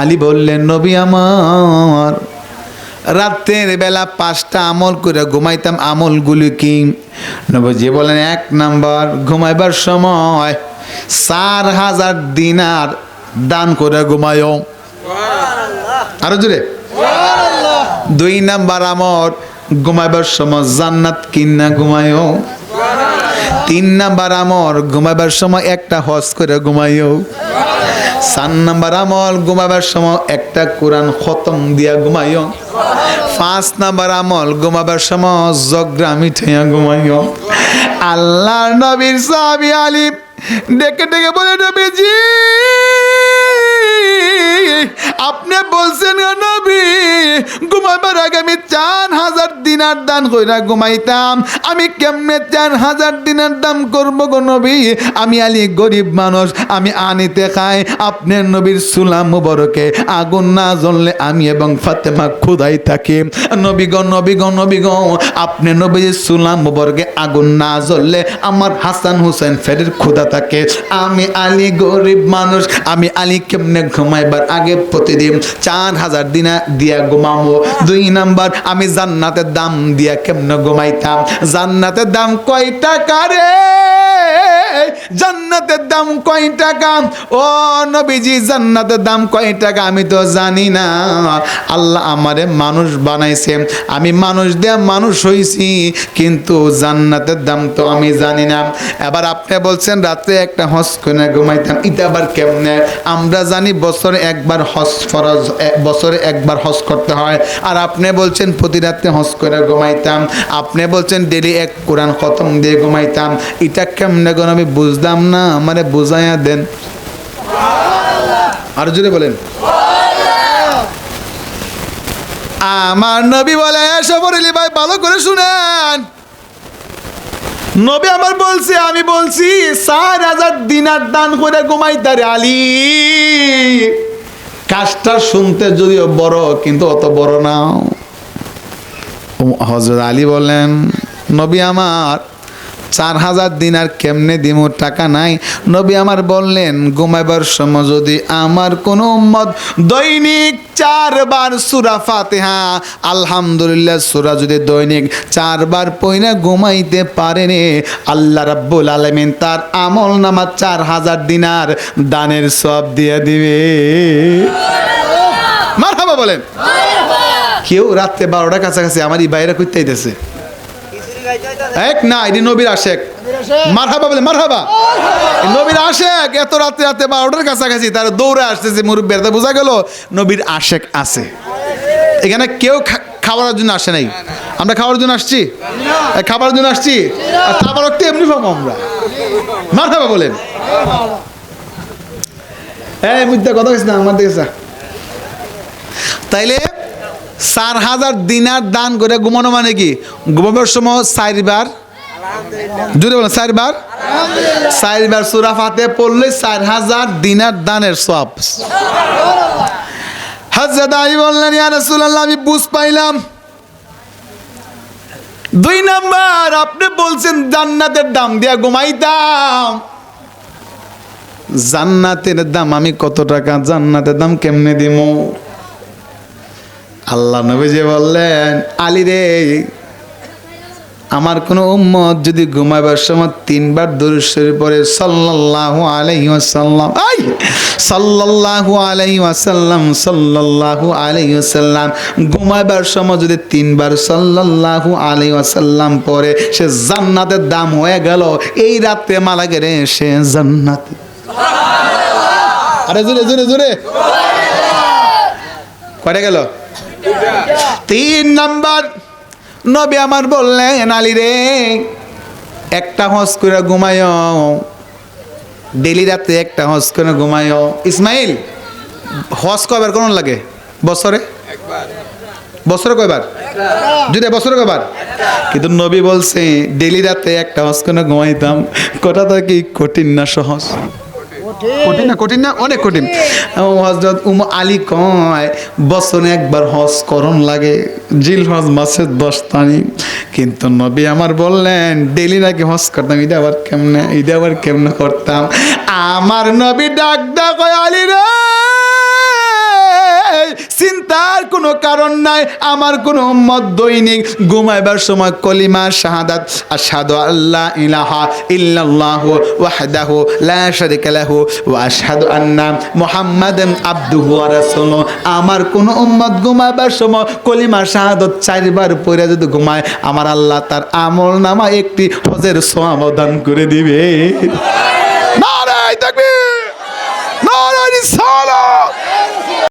আলী বললেন নবী আমার রাতের বেলা পাঁচটা আমল করে ঘুমাইতাম আমলগুলি কি? নবজি বলেন এক নাম্বার ঘুমাইবার সময় চার হাজার দিনার দান করে ঘুমায়ও। আরও জুড়ে দুই নাম্বার আমল ঘুমাইবার সময় জান্নাত কিনা ঘুমায়ও। তিন নাম্বার আমর ঘুমাইবার সময় একটা হজ করে ঘুমাইও চার নাম্বার আমল, ঘুমাবার সময় একটা কোরআন খতম দিয়া ঘুমাইও। পাঁচ নাম্বার আমল, ঘুমাবার সময় জগরা মিঠাইয়া ঘুমাইও। আল্লাহ নবীর সাহাবি আলী ডেকে ডেকে বলে, নবীজি, আপনি বলছেন গো নবী ঘুমাবার আগে আমি চার হাজার দিনার দান কইরা ঘুমাইতাম। আমি কেমনে চার হাজার দিনার দাম করব গো নবী? আমি আলী গরিব মানুষ, আমি আনিতে খাই। আপনার নবীর সুলাম মুবরকে আগুন না জ্বললে আমি এবং ফাতেমা খুদাই থাকি। নবী গ নবী গ নবী গ আপনি নবীর সুলাম মুবরকে আগুন না জ্বললে আমার হাসান হুসেন ফেরের খুদা থাকে। আমি আলী গরিব মানুষ, আমি আলী কেমনে ঘুমাইবার আগে প্রতিদিন চার হাজার দিনা দিয়া ঘুমাবো দুই নাম্বার, আমি জান্নাতের দাম দিয়া কেমন ঘুমাইতাম? জান্নাতের দাম কয় টাকা রে? জান্নাতের দাম কয় টাকা? ও নবীজি, জান্নাতের দাম কয় টাকা? আমি তো জানি না। আল্লাহ আমারে মানুষ বানাইছে। আমি মানুষ দেয়া মানুষ হইছি, কিন্তু জান্নাতের দাম তো আমি জানি না। এবার আপনি বলছেন, রাতে একটা হজ করে ঘুমাইতাম, এটা আবার কেমনে? আমরা জানি বছরে একবার হজ ফরজ বছরে একবার হজ করতে হয়। আর আপনি বলছেন, প্রতি রাতে হজ করে ঘুমাইতাম। আপনি বলছেন ডেলি এক কোরআন খতম দিয়ে ঘুমাইতাম। এটা কেমনে কোন আমি বুঝলাম না মানে বুঝাইয়া দেন। আর জুড়ে বলেন। আমার নবী বলে সবরেলি ভাই, ভালো করে শুনেন। নবী আমার বলছে, আমি বলছি, চার হাজার দিনার দান করে ঘুমাইতারে আলী। কাজটা শুনতে যদিও বড়, কিন্তু অত বড় না। হজরত আলী বলেন নবী আমার চার হাজার দিন আর কেমনে দিমু টাকা নাই? নবী আমার বললেন ঘুমাইবার সময় যদি আমার কোনো উম্মত দৈনিক চারবার সুরা ফাতেহা আলহামদুলিল্লাহ সুরা যদি দৈনিক চারবার পইনা ঘুমাইতে পারেনি আল্লাহ রাব্বুল আলামিন তার আমল নামা চার হাজার দিনার দানের সব দিয়ে দিবে। মারহাবা বলেন। কেউ রাত্রে বারোটা কাছাকাছি আমার এই বাইরে করতে আইতেছে। এক না এটি নবীর আশেক। মারহাবা বলে মারহাবা। নবীর আশেক এত রাতে রাতে বারোটার কাছাকাছি তারা দৌড়ে আসতেছে মুরব্বী তা বোঝা গেল নবীর আশেক আছে। এখানে কেউ খা- খাওয়ার জন্য আসে নাই। আমরা খাওয়ার জন্য আসছি? খাবার জন্য আসছি? আর তারপর একটু এমনি পাবো আমরা। মারহাবা বলেন। হ্যাঁ মুদ্রা কথা গেছে না আমার দেখেছে তাইলে চার হাজার দিনার দান করে ঘুমানো মানে কি? ঘুমাবার সময় চারবার? জুড়ে বলেন, চারবার? চারবার সুরা ফাতে পড়লে চার হাজার দিনার দানের সব হাজরত আলী বললেন, ইয়া রাসূলুল্লাহ, আমি বুঝ পাইলাম। দুই নাম্বার, আপনি বলছেন জান্নাতের দাম দিয়া ঘুমাইতাম। জান্নাতের দাম আমি কত টাকা? জান্নাতের দাম কেমনে দিমু? আল্লাহ নবী যে বললেন, আলী রে, আমার কোনো উম্মত যদি ঘুমাবার সময় তিনবার দরুশ্বরের পরে সাল্লাল্লাহু আলাইহি ওয়াসাল্লাম, আই, সাল্লাল্লাহু আলাইহি ওয়াসাল্লাম, সাল্লাল্লাহু আলাইহি ওয়াসাল্লাম ঘুমাবার সময় যদি তিনবার সাল্লাল্লাহু আলাইহি ওয়াসাল্লাম পরে সে জান্নাতের দাম হয়ে গেল। এই রাতে মালা গেলে সে জান্নাতে। আরে জোরে জোরে জোরে। কয়টা গেল? তিন নাম্বার, নবী আমার বললেন, আলী রে, একটা হজ করে ঘুমায়। ডেলি রাতে একটা হজ করে ঘুমায়। ইসমাইল, হজ কবার কোন লাগে? বছরে? বছরে কয়বার? যদি বছরে কয়বার? কিন্তু নবী বলছে ডেলি রাতে একটা হজ করে ঘুমাইতাম। কথাটা কি কঠিন না সহজ? কঠিন। না কঠিন না, অনেক কঠিন। হজরত উম আলী কয়, বছরে একবার হজ করণ লাগে। জিল হজ মাসের দশ তারিখ। কিন্তু নবী আমার বললেন ডেলি নাকি হজ করতাম? ঈদে আবার কেমনে, ঈদে আবার কেমনে করতাম? আমার নবী ডাক ডাক আলী রে! কোনো কারণ নাই, আমার কোনো উম্মত দৈনিক ঘুমাইবার সময় কলিমা, শাহাদাত, আশহাদু আল্লাহ ইলাহা ইল্লাল্লাহ ওয়াহদাহু লা শারিকা লাহু ওয়া আশহাদু আন্না মুহাম্মাদান আবদুহু ওয়া রাসূলুহু। আমার কোনো উম্মত ঘুমাইবার সময় কলিমা, শাহাদাত চারবার পড়ে যদি ঘুমায়, আমার আল্লাহ তার আমল নামা একটি হজের সমাধান করে দিবে।